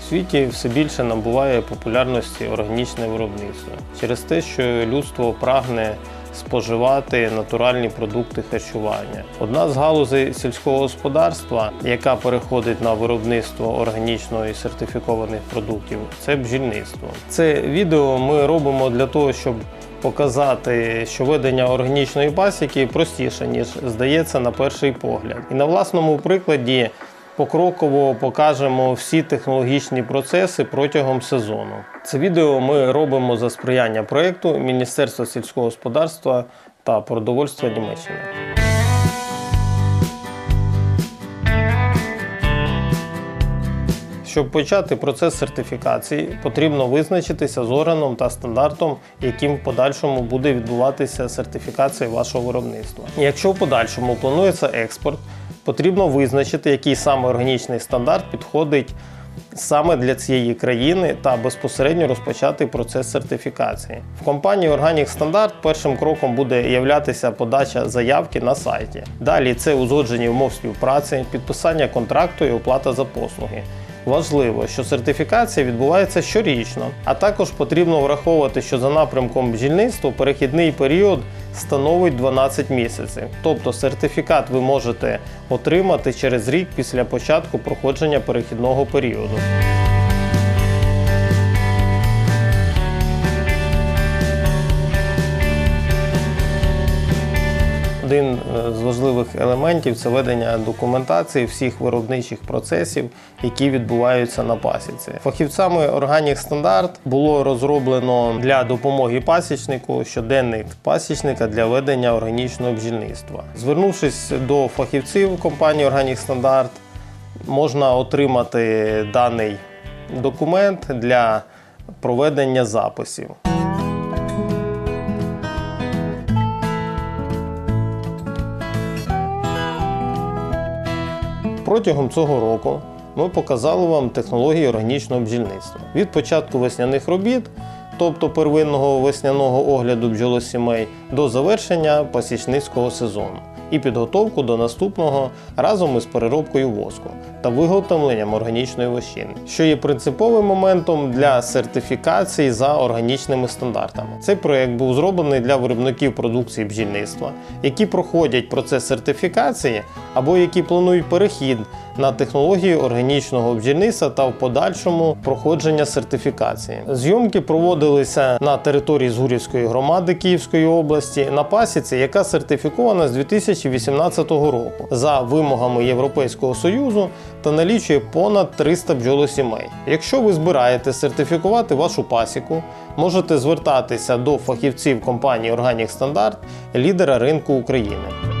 В світі все більше набуває популярності органічне виробництво через те, що людство прагне споживати натуральні продукти харчування. Одна з галузей сільського господарства, яка переходить на виробництво органічно і сертифікованих продуктів, це бджільництво. Це відео ми робимо для того, щоб показати, що ведення органічної пасіки простіше, ніж здається на перший погляд. І на власному прикладі покроково покажемо всі технологічні процеси протягом сезону. Це відео ми робимо за сприяння проєкту Міністерства сільського господарства та продовольства Німеччини. Щоб почати процес сертифікації, потрібно визначитися з органом та стандартом, яким в подальшому буде відбуватися сертифікація вашого виробництва. Якщо в подальшому планується експорт, потрібно визначити, який саме органічний стандарт підходить саме для цієї країни та безпосередньо розпочати процес сертифікації. В компанії Organic Standard першим кроком буде являтися подача заявки на сайті. Далі це узгодження умов співпраці, підписання контракту і оплата за послуги. Важливо, що сертифікація відбувається щорічно, а також потрібно враховувати, що за напрямком бджільництва перехідний період становить 12 місяців. Тобто сертифікат ви можете отримати через рік після початку проходження перехідного періоду. Один е, з важливих елементів це ведення документації всіх виробничих процесів, які відбуваються на пасіці. Фахівцями Organic Standard було розроблено для допомоги пасічнику щоденник пасічника для ведення органічного бджільництва. Звернувшись до фахівців компанії Organic Standard, можна отримати даний документ для проведення записів. Протягом цього року ми показали вам технології органічного бджільництва. Від початку весняних робіт, тобто первинного весняного огляду бджолосімей, до завершення пасічницького сезону і підготовку до наступного разом із переробкою воску та виготовленням органічної вощини, що є принциповим моментом для сертифікації за органічними стандартами. Цей проект був зроблений для виробників продукції бджільництва, які проходять процес сертифікації або які планують перехід на технологію органічного бджільництва та в подальшому проходження сертифікації. Зйомки проводилися на території Згурівської громади Київської області на пасіці, яка сертифікована з 2018 року за вимогами Європейського Союзу та налічує понад 300 бджолосімей. Якщо ви збираєте сертифікувати вашу пасіку, можете звертатися до фахівців компанії Organic Standard, лідера ринку України.